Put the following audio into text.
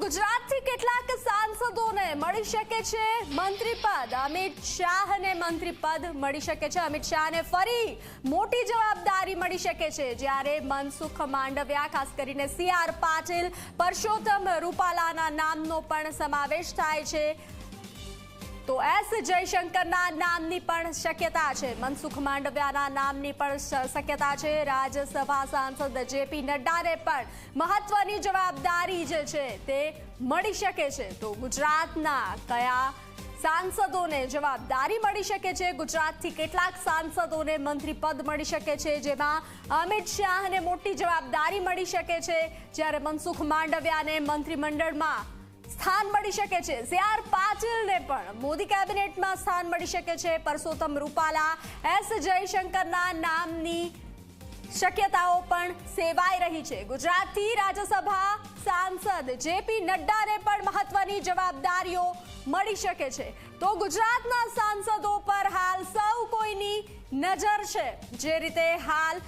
ગુજરાતથી કેટલાક સાંસદોને મળી શકે છે મંત્રી પદ અમિત શાહને મંત્રી પદ મળી શકે છે. અમિત શાહને ફરી મોટી જવાબદારી મળી શકે છે. જ્યારે મનસુખ માંડવિયા, ખાસ કરીને સી પાટીલ, પરસોત્તમ રૂપાલાના નામનો પણ સમાવેશ થાય છે. તો એસ જયશંકરના નામની પણ શક્યતા છે. મનસુખ માંડવિયાના નામની પણ શક્યતા છે. રાજ્યસભા સાંસદ જેપી નડ્ડાને પણ મહત્વની જવાબદારી જે છે તે મળી શકે છે. તો ગુજરાતના કયા સાંસદોને જવાબદારી મળી શકે છે? ગુજરાતથી કેટલાક સાંસદોને મંત્રી પદ મળી શકે છે? જેમાં અમિત શાહને મોટી જવાબદારી મળી શકે છે. જ્યારે મનસુખ માંડવિયાને મંત્રીમંડળમાં સ્થાન મળી શકે છે. સીઆર પાટીલને પણ મોદી કેબિનેટમાં સ્થાન મળી શકે છે. પરસોત્તમ રૂપાલા, એસ જયશંકરના નામની શક્યતાઓ પણ સેવાઈ રહી છે. ગુજરાતથી રાજ્યસભા સાંસદ જેપી નડ્ડાને પણ મહત્વની જવાબદારીઓ મળી શકે છે. તો ગુજરાતના સાંસદો પર હાલ સૌ કોઈની નજર છે. જે રીતે હાલ